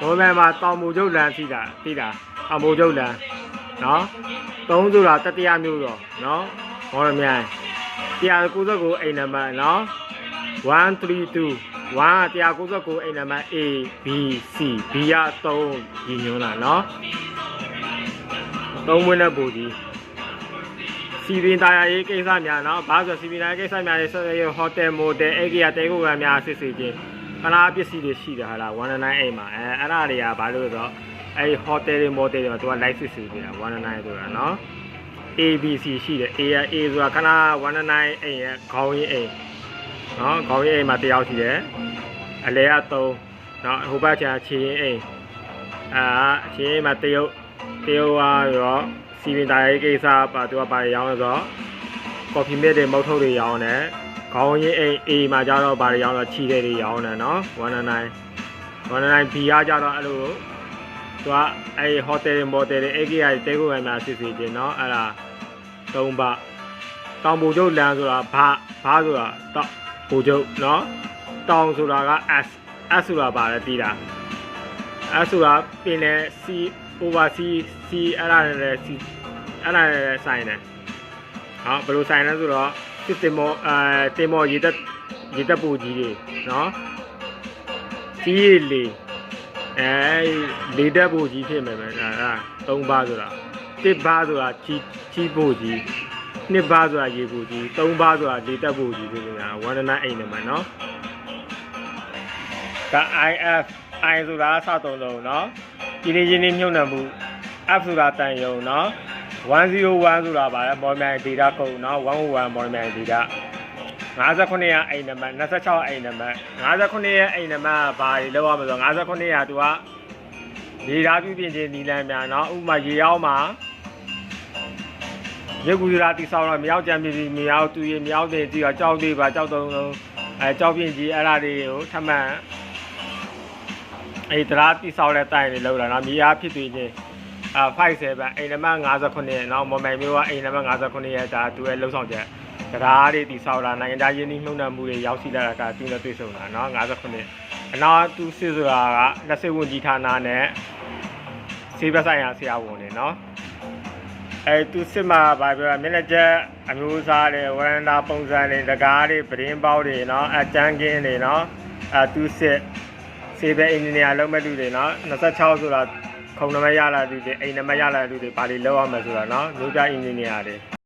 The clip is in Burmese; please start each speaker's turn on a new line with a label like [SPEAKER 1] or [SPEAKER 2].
[SPEAKER 1] ဘောမဲမှာတောင်မူကျုပ်လန်ရှိတာသိတာတောင်မူကျုပ်လန်နော်သုံးဆိုတာတတိယမျိုးတော့နော်ဘောရမြိုင်199အိမ်နံပါတ်နော်132 1 199အိမ်နံပါတ် A B C B ရ3ညီညွန်းတာနော်သုံးဝင်းတဲ့ပူကြီးစီပင်တရားရေးကိစ္စများနော်ဘာဆိုစီပင်တရားကိစ္စများတွေဆက်ရဟိုတယ်မိုတယ်အဲ့ဒီကတဲခုကများစစ်စစ်ချင်း ခဏပစ္စည်းတွေရှိတယ်ဟာလား199အိမ်မှာအဲအဲ့ဒါတွေကဘာလို့လဲဆိုတော့အဲ့ဟိုတယ်တွေမိုတယ်တွေမှာသူက live စစ်စစ်နေတာ199ဆိုတာနော် ABC ရှိတယ် A ရ A ဆိုတာခဏ199အိမ်ရဲ့ခေါင်းရင်းအိမ်နော်ခေါင်းရင်းအိမ်မှာတယောက်ရှိတယ်အလဲက3နော်ဟိုဘက်ကျခြေရင်းအိမ်အာခြေရင်းမှာတရုတ်တရုတ်ကရောစီပင်တာရေးကိစ္စပါသူကပါရောင်းလို့ဆိုတော့ ကော်ဖီမစ်တွေမုတ်ထုတ်တွေရောင်းတယ်ခေါင်းရင်းအိမ် A မှာကျတော့ပါရောင်းတော့ခြေတွေတွေရောင်းတယ်နော်199 199 B ကကျတော့အဲ့လိုသူကအဲ့ဟိုတယ်မော်တယ်တွေအဲ့ဒီကတဲခုကများစစ်စစ်ချင်းနော်အဲ့ဒါသုံးပါတောင်ပူကျုပ်လမ်းဆိုတာဘာဘာဆိုတာတောင်ပူကျုပ်နော်တောင်ဆိုတာက S S ဆိုတာပါလဲတီးတာ S ဆိုတာပင်လေ C over C C အဲ့ဒါနဲ့ C အဲ့ဒါနဲ့ဆိုင်တယ် ဟောဘယ်လိုဆိုင်လဲဆိုတော့စစ်တင်မောအဲတင်မောရေတက်ရေတက်ပူကြီးတွေနော်ကြီးရလေအဲလေတက်ပူကြီးဖြစ်မယ်ပဲဒါက၃ပါးဆိုတာတစ်ပါးဆိုတာကြီးကြီးပူကြီးနှစ်ပါးဆိုတာရေပူကြီးသုံးပါးဆိုတာလေတက်ပူကြီးဖြစ်နေတာဝန္ဒနာအိမ်နံပါတ်နော်ဒါ IF I ဆိုတာအစသုံးလုံးเนาะဒီနေ့ရင်းနှီးမြုပ်နှံမှု F ဆိုတာတန်ယုံเนาะ 101ဆိုတာပါလဲ Mormon data ကုန်နော်101 Mormon data 58ရအိမ်နံပါတ်26အိမ်နံပါတ်58ရအိမ်နံပါတ်ဘာတွေလောက်ရမလဲ58ရသူကရေဓာပြုပြင်ခြင်းနီလန်များနော်ဥပမာရေရောက်မှာရေကူရာတိဆောင်တော့မရောက်ကြံပြီမရောက်သူရေမရောက်တဲ့ဒီကကြောက်သေးပါကြောက်တုံးလုံးအဲကြောက်ပြင်းကြီးအဲ့ဒါတွေကိုထမှန်အဲတရားတိဆောင်တဲ့တိုင်တွေလောက်တာနော်မြေအားဖြစ်သွေးခြင်း အာ57ပဲအိမ်နံပါတ်59နော်မော်မိုင်မျိုးကအိမ်နံပါတ်59ရဲ့ဒါသူရဲ့လုံဆောင်ချက်တရားတွေတည်ဆောက်တာနိုင်ငံသားယင်းနှိမ့်နှံမှုတွေရောက်ရှိလာတာကသူနဲ့တွေ့ဆုံတာနော်59အနောက်သူစစ်ဆိုတာက20ဝန်ကြီးဌာနနဲ့ဆေးဘက်ဆိုင်ရာဆရာဝန်တွေနော်အဲသူစစ်မှာဗာပြောမျက်နှာချက်အမျိုးအစားတွေဝရဏတာပုံစံတွေတကားတွေပရင်းပေါက်တွေနော်အတန်းကင်းတွေနော်အဲသူစစ်ဆေးဘက်အင်ဂျင်နီယာလုပ်မဲ့လူတွေနော်26ဆိုတာ ခုံနံပါတ်ရလာသူတွေအိမ်နံပါတ်ရလာသူတွေဘာတွေလုပ်ရမလဲဆိုတော့နော်မျိုးပြအင်ဂျင်နီယာတွေ